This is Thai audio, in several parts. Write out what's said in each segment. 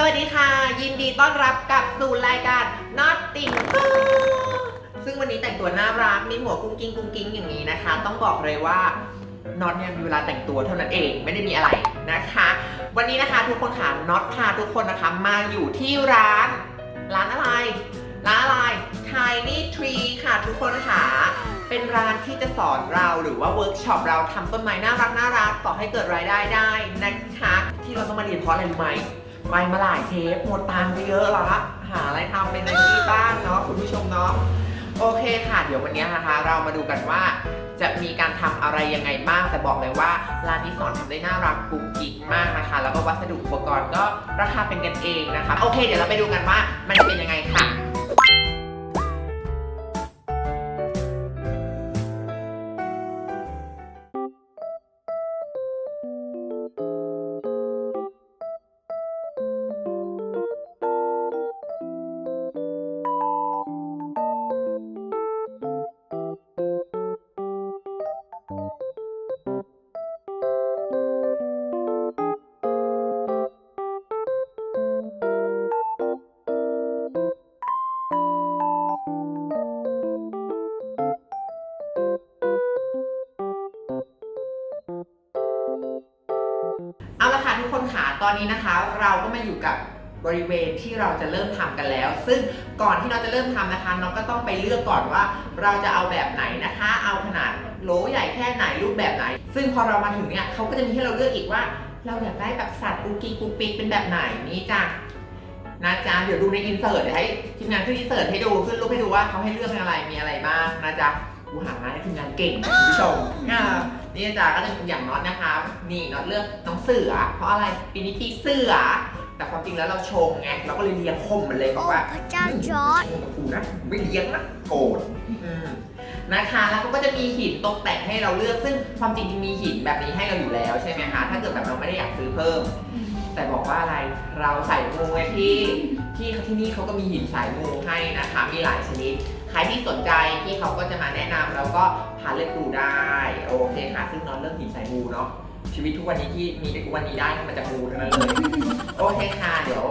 สวัสดีค่ะ ยินดีต้อนรับกลับสู่รายการ Nothing ซึ่งวันนี้แต่งตัวน่ารักมีหัวกุ้งกิ้งกุ้งกิ้งอย่างนี้นะคะ ต้องบอกเลยว่าน็อตเนี่ยมีเวลาแต่งตัวเท่านั้นเองไม่ได้มีอะไรนะคะ วันนี้นะคะทุกคนค่ะน็อตพาทุกคนนะคะมาอยู่ที่ร้าน ร้านอะไรร้านอะไร Tiny Tree ค่ะทุกคนค่ะเป็นร้านที่จะสอนเราหรือว่าเวิร์กช็อปเราทำต้นไม้น่ารักน่ารักต่อให้เกิดรายได้ได้นะคะ ที่เราต้องมาเรียนเพราะอะไรรู้ไหม ไปมาหลายเทปหมดตังไปเยอะละ หาอะไรทำเป็นอาชีพบ้างเนาะคุณผู้ชมเนาะโอเคค่ะเดี๋ยววันนี้นะคะ เรามาดูกันว่าจะมีการทำอะไรยังไงบ้างแต่บอกเลยว่าร้านนี้สอนทำได้น่ารักกุ๊กกิ๊กมากนะคะ แล้วก็วัสดุอุปกรณ์ก็ราคาเป็นกันเองนะคะ โอเค เดี๋ยวเราไปดูกันว่ามันเป็นยังไงค่ะ ตอนนี้นะคะเราก็มาอยู่กับบริเวณที่เราจะเริ่มทำกันแล้ว ซึ่งก่อนที่เราจะเริ่มทำนะคะน้องก็ต้องไปเลือกก่อนว่า เราจะเอาแบบไหนนะคะ เอาขนาดโหลใหญ่แค่ไหนรูปแบบไหน ซึ่งพอเรามาถึงเนี่ยเขาก็จะมีให้เราเลือกอีกว่า เราอยากได้แบบสัตว์กุ๊กกิ๊กกุ๊กปิ๊กเป็นแบบไหนนี่จ้ะนะจ๊ะเดี๋ยวดูในอินเสิร์ตเดี๋ยวให้ทีมงานขึ้นอินเสิร์ตให้ดูขึ้นรูปให้ดูว่าเขาให้เลือกเป็นอะไรมีอะไรบ้างนะจ๊ะกูหางาให้ทีมงานเก่งคุณผู้ชมอ่า นี่อาจารย์ก็จะเป็นอย่างน็อตนะคะ นี่น็อตเลือกน้องเสือ เพราะอะไรปีนี้ปีเสือ แต่ความจริงแล้วเราชงไงเราก็เลยเลี้ยงคมมันเลยบอกว่าพระเจ้าจอร์ดชงกับกูนะไม่เลี้ยงนะโกรธอืมนะคะ แล้วเขาก็จะมีหินตกแต่งให้เราเลือกซึ่งความจริงมีหินแบบนี้ให้เราอยู่แล้วใช่ไหมคะถ้าเกิดแบบเราไม่ได้อยากซื้อเพิ่ม แต่บอกว่าอะไรเราใส่มูไงที่ที่ที่นี่เขาก็มีหินสายมูให้นะคะมีหลายชนิด ใครที่สนใจที่เขาก็จะมาแนะนำแล้วก็พาเลือกดูได้โอเคค่ะซึ่งน้องเลือกหินสายมูเนาะชีวิตทุกวันนี้ที่มีในทุกวันนี้ได้มันจากมูทั้งนั้นเลยโอเคค่ะเดี๋ยว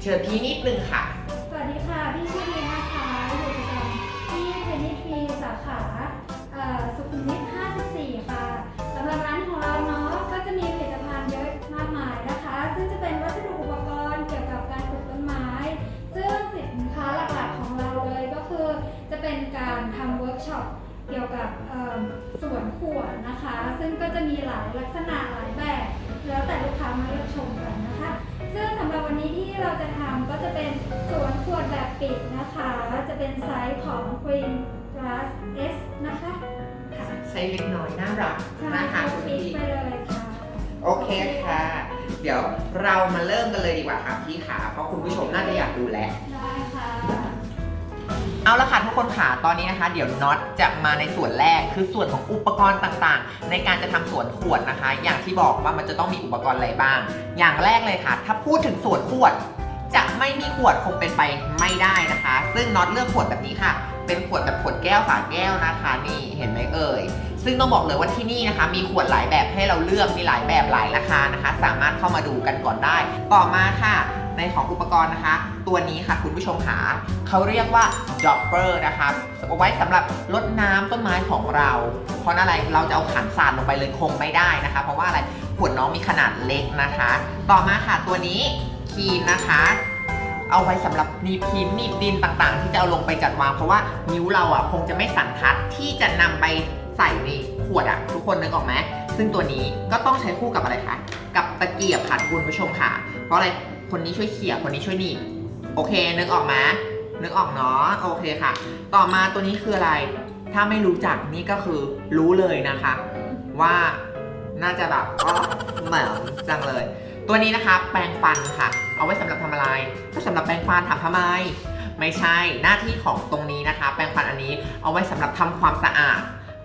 เชิญพี่นิดนึงค่ะ สวัสดีค่ะ พี่ชื่อดีนะคะ อยู่ประจำที่เทนนิสฟีสาขาเอ่อสุขุมวิท การทำเวิร์กช็อปเกี่ยวกับเอิ่มสวนขวดนะคะ ซึ่งก็จะมีหลายลักษณะหลายแบบ แล้วแต่ลูกค้ามาเลือกชมกันนะคะ ซึ่งสำหรับวันนี้ที่เราจะทำก็จะเป็นสวนขวดแบบปิดนะคะ จะเป็นไซส์ของ Green Glass S นะคะค่ะใช้เล็กน้อยน่ารักใช่นะคะค่ะคุณปิดพี่ไปเลยค่ะโอเคค่ะ เดี๋ยวเรามาเริ่มกันเลยดีกว่าค่ะพี่ขาเพราะคุณผู้ชมน่าจะอยากดูแลวได้ค่ะ เอาละค่ะทุกคนค่ะตอนนี้นะคะ เดี๋ยวน็อตจะมาในส่วนแรกคือส่วนของอุปกรณ์ต่างๆ ในการจะทำสวนขวดนะคะ อย่างที่บอกว่ามันจะต้องมีอุปกรณ์อะไรบ้าง อย่างแรกเลยค่ะ ถ้าพูดถึงสวนขวด จะไม่มีขวดคงเป็นไปไม่ได้นะคะ ซึ่งน็อตเลือกขวดแบบนี้ค่ะ เป็นขวดแบบขวดแก้วฝาแก้วนะคะ นี่เห็นไหมเอ่ย ซึ่งต้องบอกเลยว่าที่นี่นะคะ มีขวดหลายแบบให้เราเลือกมีหลายแบบหลายราคานะคะ สามารถเข้ามาดูกันก่อนได้ ต่อมาค่ะ ในของอุปกรณ์นะคะ ตัวนี้ค่ะคุณผู้ชมหาเขาเรียกว่า dropper นะคะเอาไว้สำหรับรดน้ำต้นไม้ของเรา เพราะอะไรเราจะเอาขันสาดลงไปเลยคงไม่ได้นะคะ เพราะว่าอะไรขวดน้องมีขนาดเล็กนะคะ ต่อมาค่ะตัวนี้ครีมนะคะเอาไว้สำหรับนีบหินหนีบดินต่างๆ ที่จะเอาลงไปจัดวางเพราะว่านิ้วเราอะคงจะไม่สันทัดที่จะนำไป ใส่ในขวดอะทุกคนนึกออกไหมซึ่งตัวนี้ก็ต้องใช้คู่กับอะไรคะกับตะเกียบค่ะคุณผู้ชมค่ะ เพราะอะไรคนนี้ช่วยเขี่ยคนนี้ช่วยหนีบโอเค นึกออกไหมนึกออกเนาะโอเคค่ะ ต่อมาตัวนี้คืออะไร ถ้าไม่รู้จักนี่ก็คือรู้เลยนะคะ ว่าน่าจะแบบอ๋อเหมือนจังเลย ตัวนี้นะคะ แปรงฟันค่ะ เอาไว้สำหรับทำอะไร ก็สำหรับแปรงฟันถามทำไมไม่ใช่หน้าที่ของตรงนี้นะคะ แปรงฟันอันนี้เอาไว้สำหรับทำความสะอาด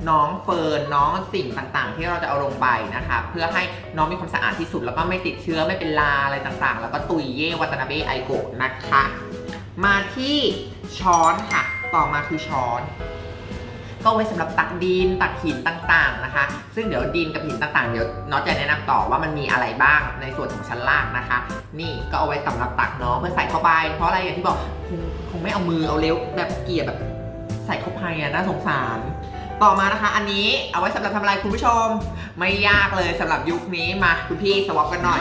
น้องเฟิร์นน้องสิ่งต่างๆ ที่เราจะเอาลงไปนะคะเพื่อให้น้องมีความสะอาดที่สุดแล้วก็ไม่ติดเชื้อไม่เป็นลาอะไรต่างๆ แล้วก็ตุยเย่วัตนาเบะไอโกะนะคะ มาที่ช้อนค่ะ ต่อมาคือช้อน ก็ไว้สำหรับตักดินตักหินต่างๆนะคะ ซึ่งเดี๋ยวดินกับหินต่างๆเดี๋ยวน็อตจะแนะนำต่อว่ามันมีอะไรบ้างในส่วนของชั้นล่างนะคะ นี่ก็เอาไว้สำหรับตักเนาะเพื่อใส่เข้าไป เพราะอะไรอย่างที่บอกคงไม่เอามือเอาเล็วแบบเกี่ยแบบใส่เข้าไปอะน่าสงสาร ต่อมานะคะ อันนี้เอาไว้สำหรับทำอะไรคุณผู้ชม ไม่ยากเลยสำหรับยุคนี้มาคุณพี่สวอปกันหน่อย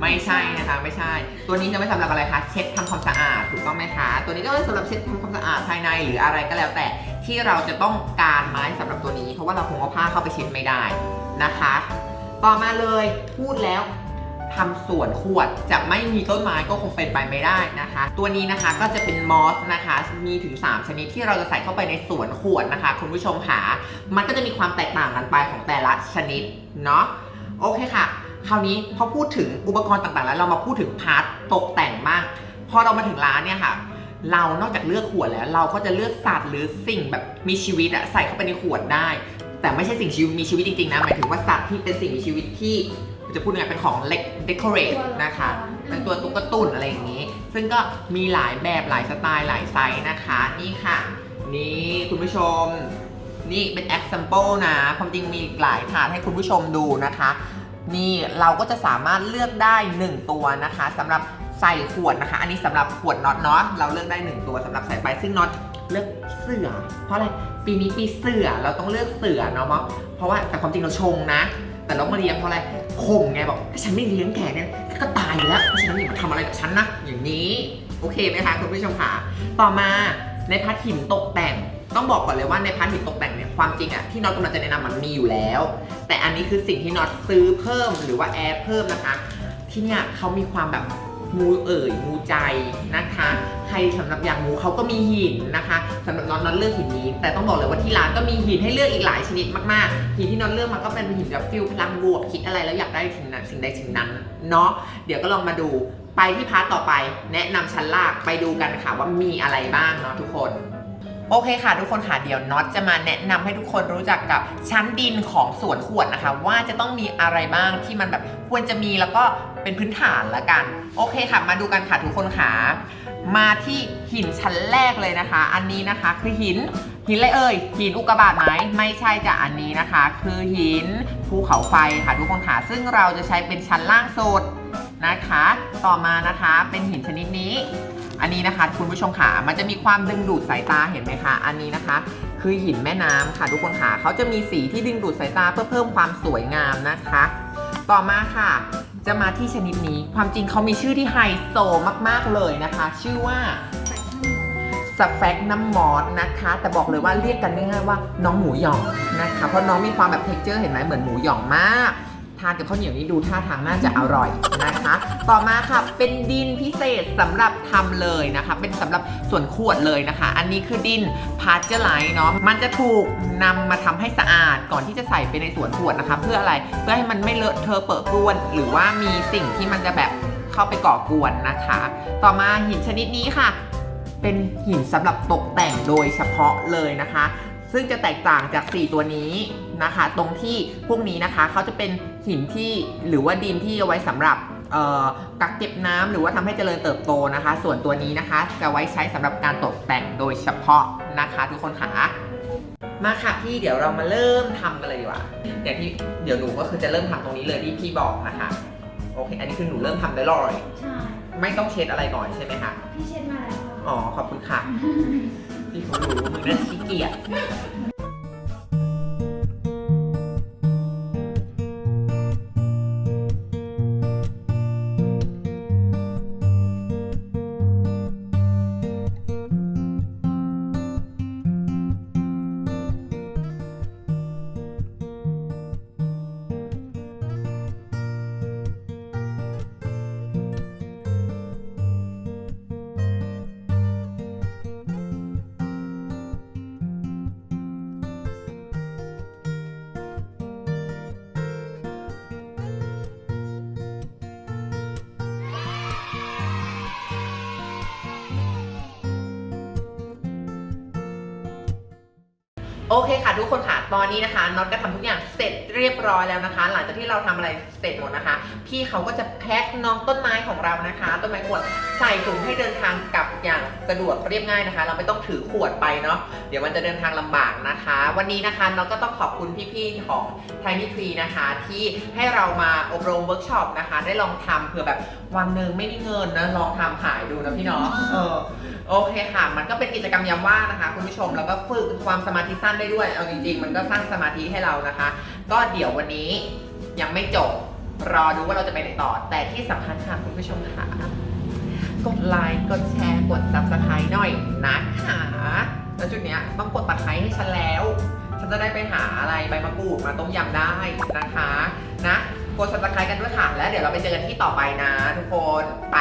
ไม่ใช่นะคะไม่ใช่ ตัวนี้จะไม่สำหรับอะไรคะเช็ดทำความสะอาดถูกต้องไหมคะตัวนี้ก็ไว้สำหรับเช็ดทำความสะอาดภายในหรืออะไรก็แล้วแต่ที่เราจะต้องการไม้สำหรับตัวนี้ เพราะว่าเราคงเอาผ้าเข้าไปเช็ดไม่ได้นะคะ ต่อมาเลยพูดแล้ว ทำสวนขวดจะไม่มีต้นไม้ก็คงเป็นไปไม่ได้นะคะ ตัวนี้นะคะก็จะเป็นมอสนะคะมีถึง 3 ชนิดที่เราจะใส่เข้าไปในสวนขวดนะคะ คุณผู้ชมค่ะมันก็จะมีความแตกต่างกันไปของแต่ละชนิดเนาะโอเคค่ะ คราวนี้พอพูดถึงอุปกรณ์ต่างๆ แล้วเรามาพูดถึงพาร์ทตกแต่งบ้างพอเรามาถึงร้านเนี่ยค่ะเรานอกจากเลือกขวดแล้ว เราก็จะเลือกสัตว์หรือสิ่งแบบมีชีวิตอะใส่เข้าไปในขวดได้ แต่ไม่ใช่สิ่งชีวิตมีชีวิตจริงๆนะหมายถึงว่าสัตว์ที่เป็นสิ่งมีชีวิตที่ จะพูดยังไงเป็นของเล็กเดคอเรทนะคะเป็นตัวตุ๊กตุ่นอะไรอย่างนี้ ซึ่งก็มีหลายแบบหลายสไตล์หลายไซส์นะคะ นี่ค่ะ นี่คุณผู้ชม นี่เป็น example นะ ความจริงมีหลายถาดให้คุณผู้ชมดูนะคะ นี่เราก็จะสามารถเลือกได้ 1 ตัวนะคะสำหรับใส่ขวดนะคะ อันนี้สำหรับขวดน็อตเนาะเราเลือกได้ 1 ตัวสำหรับใส่ไปซึ่งน็อตเลือกเสือ เพราะอะไรปีนี้ปีเสือเราต้องเลือกเสือเนาะเพราะว่าแต่ความจริงเราชงนะ แต่เรามาเลี้ยงเพราะอะไรข่มไงบอกถ้าฉันไม่เลี้ยงแกเนี่ยก็ตายอยู่แล้วเพราะฉะนั้นอย่ามาทำอะไรกับฉันนะอย่างนี้โอเคไหมคะคุณผู้ชมคะต่อมาในพาร์ทหินตกแต่ง ต้องบอกก่อนเลยว่าในพาร์ทหินตกแต่งเนี่ยความจริงอะที่น็อตกำลังจะแนะนำมันมีอยู่แล้ว แต่อันนี้คือสิ่งที่น็อตซื้อเพิ่มหรือว่าแอดเพิ่มนะคะ ที่เนี่ยเขามีความแบบมูเอ่ยมูใจนะคะ รสำหรับอย่างหมูเขาก็มีหินนะคะสำหรับน็อตน็อตเลือกหินนี้ แต่ต้องบอกเลยว่าที่ร้านก็มีหินให้เลือกอีกหลายชนิดมากๆหินที่น็อตเลือกมาก็เป็นหินแบบฟิลพลังบวกคิดอะไรแล้วอยากได้สิ่งนั้นสิ่งใดสิ่งนั้นเนาะเดี๋ยวก็ลองมาดูไปที่พาร์ทต่อไป แนะนำชั้นล่างไปดูกันค่ะว่ามีอะไรบ้างเนาะทุกคนโอเคค่ะทุกคนค่ะเดี๋ยวน็อตจะมาแนะนำให้ทุกคนรู้จักกับชั้นดินของสวนขวดนะคะ ว่าจะต้องมีอะไรบ้างที่มันแบบควรจะมีแล้วก็เป็นพื้นฐานละกัน โอเคค่ะ มาดูกันค่ะทุกคนค่ะ มาที่หินชั้นแรกเลยนะคะ อันนี้นะคะคือหินหินอะไรเอ่ยหินอุกกาบาตไหมไม่ใช่จ้ะอันนี้นะคะ คือหินภูเขาไฟค่ะทุกคนค่ะซึ่งเราจะใช้เป็นชั้นล่างสุดนะคะ ต่อมานะคะเป็นหินชนิดนี้ อันนี้นะคะคุณผู้ชมค่ะมันจะมีความดึงดูดสายตาเห็นไหมคะ อันนี้นะคะ คือหินแม่น้ำค่ะทุกคนค่ะเขาจะมีสีที่ดึงดูดสายตาเพื่อเพิ่มความสวยงามนะคะ ต่อมาค่ะ จะมาที่ชนิดนี้ ความจริงเขามีชื่อที่ไฮโซมากๆเลยนะคะ ชื่อว่าสแฟกน้ำมอสนะคะ แต่บอกเลยว่าเรียกกันง่ายๆว่าน้องหมูหยองนะคะ เพราะน้องมีความแบบเท็กเจอร์เห็นไหมเหมือนหมูหยองมาก ทานกับข้าวเหนียวนี้ดูท่าทางน่าจะอร่อยนะคะ ต่อมาค่ะเป็นดินพิเศษสำหรับทำเลยนะคะ เป็นสำหรับส่วนขวดเลยนะคะ อันนี้คือดินพาร์เจอร์ไลท์เนาะมันจะถูกนำมาทำให้สะอาดก่อนที่จะใส่ไปในส่วนขวดนะคะ เพื่ออะไรเพื่อให้มันไม่เลอะเทอะเปรอะกวน หรือว่ามีสิ่งที่มันจะแบบเข้าไปก่อกวนนะคะ ต่อมาหินชนิดนี้ค่ะ เป็นหินสำหรับตกแต่งโดยเฉพาะเลยนะคะ ซึ่งจะแตกต่างจาก 4 ตัวนี้นะคะ ตรงที่พวกนี้นะคะเขาจะเป็น หินที่หรือว่าดินที่เอาไว้สำหรับเอ่อกักเก็บน้ำหรือว่าทำให้เจริญเติบโตนะคะ ส่วนตัวนี้นะคะจะไว้ใช้สำหรับการตกแต่งโดยเฉพาะนะคะ ทุกคนค่ะมาค่ะพี่เดี๋ยวเรามาเริ่มทำกันเลยดีกว่าเดี๋ยวที่เดี๋ยวหนูก็คือจะเริ่มทำตรงนี้เลยที่พี่บอกนะคะโอเค อันนี้คือหนูเริ่มทำได้เลยใช่ไม่ต้องเช็ดอะไรก่อนใช่ไหมคะพี่เช็ดมาแล้วอ๋อขอบคุณค่ะพี่เขารู้มึงน่าขี้เกียจ โอเคค่ะทุกคนค่ะตอนนี้นะคะน็อตก็ทำทุกอย่างเสร็จเรียบร้อยแล้วนะคะ หลังจากที่เราทำอะไรเสร็จหมดนะคะ พี่เขาก็จะแพ็คน้องต้นไม้ของเรานะคะ ต้นไม้ขวดใส่ถุงให้เดินทางกลับอย่างสะดวกเรียบง่ายนะคะ เราไม่ต้องถือขวดไปเนาะเดี๋ยวมันจะเดินทางลำบากนะคะ วันนี้นะคะน็อตก็ต้องขอบคุณพี่ๆของ Tiny Tree นะคะ ที่ให้เรามาอบรมเวิร์กช็อปนะคะ ได้ลองทำเผื่อแบบวันหนึ่งไม่มีเงินนะลองทำขายดูนะพี่เนาะเออโอเคค่ะ มันก็เป็นกิจกรรมยามว่างนะคะ คุณผู้ชมแล้วก็ฝึกความสมาธิสั้นได้ด้วย เอาจริงๆ มันก็สร้างสมาธิให้เรานะคะ ก็เดี๋ยววันนี้ยังไม่จบ รอดูว่าเราจะไปไหนต่อ แต่ที่สำคัญค่ะคุณผู้ชมค่ะ กดไลค์ กดแชร์ กด subscribe หน่อยนะคะแล้วจุดเนี้ยต้องกดตัดไคร้ให้ฉันแล้ว ฉันจะได้ไปหาอะไรใบมะกรูดมาต้มยำได้นะคะ นะ กด subscribe กันด้วยค่ะ แล้วเดี๋ยวเราไปเจอกันที่ต่อไปนะ ทุกคน ไป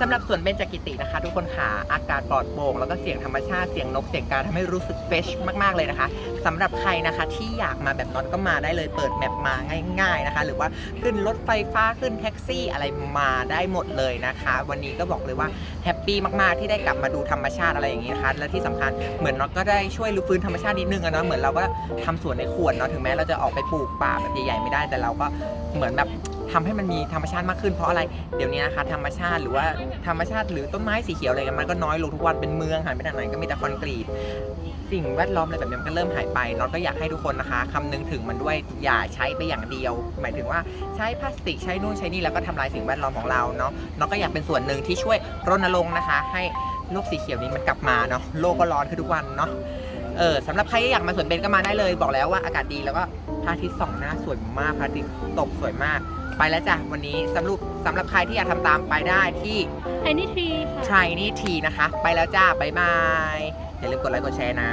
สำหรับสวนเบญจกิตินะคะ ทุกคนค่ะอากาศปลอดโปร่งแล้วก็เสียงธรรมชาติเสียงนกเสียงกาทำให้รู้สึกเฟชมาก ๆ เลยนะคะสำหรับใครนะคะที่อยากมาแบบน็อตก็มาได้เลยเปิดแมปมาง่าย ๆนะคะ หรือว่าขึ้นรถไฟฟ้าขึ้นแท็กซี่อะไรมาได้หมดเลยนะคะ วันนี้ก็บอกเลยว่าแฮปปี้มากๆที่ได้กลับมาดูธรรมชาติอะไรอย่างนี้นะคะและที่สำคัญเหมือนน็อตก็ได้ช่วยรื้อฟื้นธรรมชาตินิดนึงอะเนาะเหมือนเราก็ทำสวนในขวดเนาะถึงแม้เราจะออกไปปลูกป่าแบบใหญ่ๆไม่ได้แต่เราก็เหมือนแบบ ทำให้มันมีธรรมชาติมากขึ้นเพราะอะไรเดี๋ยวนี้นะคะธรรมชาติหรือว่าธรรมชาติหรือต้นไม้สีเขียวอะไรกันมันก็น้อยลงทุกวันเป็นเมืองหันไปทางไหนก็มีแต่คอนกรีตสิ่งแวดล้อมอะไรแบบนี้มันก็เริ่มหายไปน็อตก็อยากให้ทุกคนนะคะคำนึงถึงมันด้วยอย่าใช้ไปอย่างเดียว หมายถึงว่าใช้พลาสติกใช้นู่นใช้นี่แล้วก็ทำลายสิ่งแวดล้อมของเราเนาะน็อตก็อยากเป็นส่วนหนึ่งที่ช่วยรณรงค์นะคะ ให้โลกสีเขียวนี้มันกลับมาเนาะโลกก็ร้อนขึ้นทุกวันเนาะ เออสำหรับใครที่อยากมาสวนเบญก็มาได้เลย บอกแล้วว่าอากาศดีแล้วก็พระอาทิตย์ส่องหน้าสวยมากพระอาทิตย์ตกสวยมาก ไปแล้วจ้ะวันนี้สำหรับสำหรับใครที่อยากทำตามไปได้ที่ไทนี่ทรีค่ะ Try นี่ทีนะคะ ไปแล้วจ้าบ๊ายบายอย่าลืมกดไลค์กดแชร์นะ